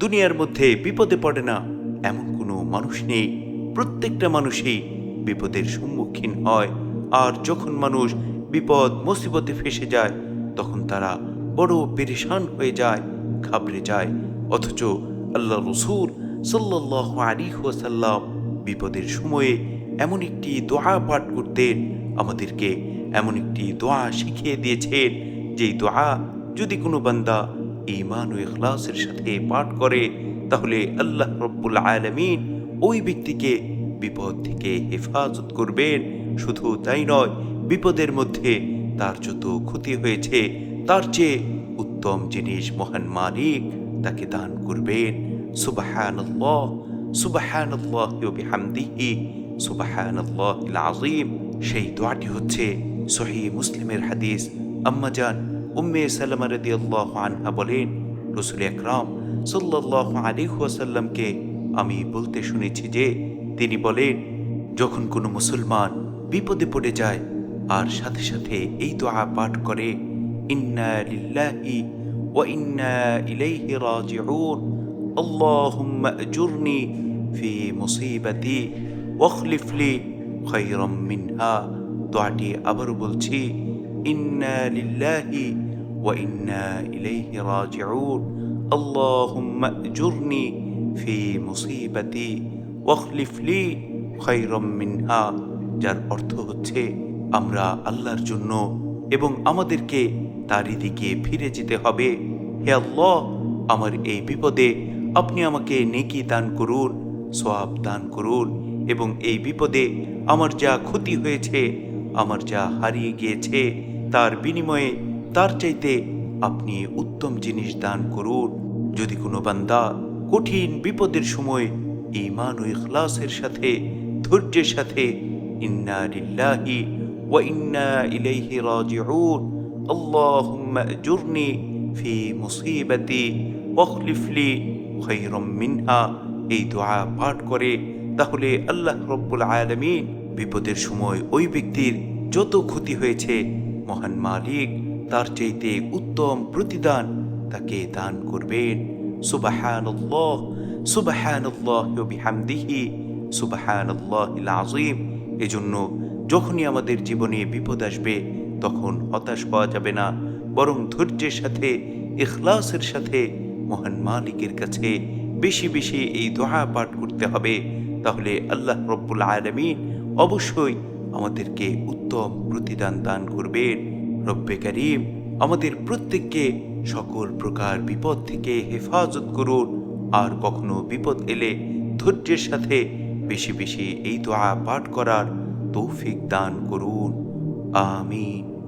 দুনিয়ার মধ্যে বিপদে পড়ে না, এমন কোনো মানুষ নেই। প্রত্যেকটা মানুষই বিপদের সম্মুখীন হয়, আর যখন মানুষ বিপদ, মুসিবতে ফেসে যায়, তখন তারা বড় পেরেশান হয়ে যায়, ঘাবড়ে যায়। অথচ আল্লাহ রসুল সাল্লাহ আলী বিপদের সময়ে এমন একটি দোয়া পাঠ করতেন, আমাদেরকে এমন একটি দোয়া শিখিয়ে দিয়েছেন, যেই দোয়া যদি কোনো বান্দা ইমান ও ইখলাসের সাথে পাঠ করে, তাহলে আল্লাহ রব্বুল আলমিন ওই ব্যক্তিকে বিপদ থেকে হেফাজত করবেন। শুধু তাই নয়, বিপদের মধ্যে তার যত ক্ষতি হয়েছে, তার চেয়ে উত্তম জিনিস মহান মালিক তাকে দান করবেন। সুবাহানাল্লাহ সুবাহানাল্লাহ বিহামদিহি সেই দোয়াটি হচ্ছে সহি মুসলিমের হাদিস। আম্মাজান উম্মে সাল্লাম রদি আল্লাহ আনহা বলেন, রসুল একরাম সাল্লাহ আলিহাসাল্লামকে আমি বলতে শুনেছি যে, তিনি বলেন, যখন কোনো মুসলমান বিপদে পড়ে যায়, আর সাথে সাথে এই দোয়া পাঠ করে, ইন্না লিল্লাহি ওয়া ইন্না ইলাইহি রাজিউন, আল্লাহুম্মা আজুরনি ফি মুসিবাতি ওয়াখলিফলি খায়রাম মিনহা। দোয়াটি আবারও বলছি ইন্না লিল্লাহি ওয়া ইন্না ইলাইহি রাজিউন اللهم اجرني في مصيبتي واخلف لي خيرا منها যার অর্থ হচ্ছে আমরা আল্লাহর জন্য এবং আমাদেরকে তারই দিকে ফিরে যেতে হবে হে আল্লাহ আমার এই বিপদে আপনি আমাকে নেকি দান করুন সোয়াব দান করুন এবং এই বিপদে আমার যা ক্ষতি হয়েছে আমার যা হারিয়ে গিয়েছে, তার বিনিময়ে তার চাইতে আপনি উত্তম জিনিস দান করুন। যদি কোনো বান্দা কঠিন বিপদের সময় ইমান ও ইখলাসের সাথে, ধৈর্যের সাথে, ইন্না লিল্লাহি ওয়া ইন্না ইলাইহি রাজিউন, আল্লাহুম্মা আজুরনি ফি মুসিবাতি ওয়াখলিফ লি খায়রাম মিনহা, এই দোয়া পাঠ করে, তাহলে আল্লাহ রব্বুল আলামিন বিপদের সময় ওই ব্যক্তির যত ক্ষতি হয়েছে, মহান মালিক তার চাইতে উত্তম প্রতিদান তাকে দান করবেন। সুবাহানাল্লাহ সুবাহানাল্লাহ ওয়া বিহামদিহি, সুবাহানাল্লাহিল আযীম। এজন্য যখনই আমাদের জীবনে বিপদ আসবে, তখন হতাশ হওয়া যাবে না, বরং ধৈর্যের সাথে, ইখলাসের সাথে মহান মালিকের কাছে বেশি বেশি এই দোয়া পাঠ করতে হবে। তাহলে আল্লাহ রব্বুল আলমিন অবশ্যই আমাদেরকে উত্তম প্রতিদান দান করবেন। রব্বে করিম, আমাদের প্রত্যেককে সকল প্রকার বিপদ থেকে হেফাজত করুন। আর কখনো বিপদ এলে ধৈর্যের সাথে বেশি বেশি এই দোয়া পাঠ করার তৌফিক দান করুন। আমিন।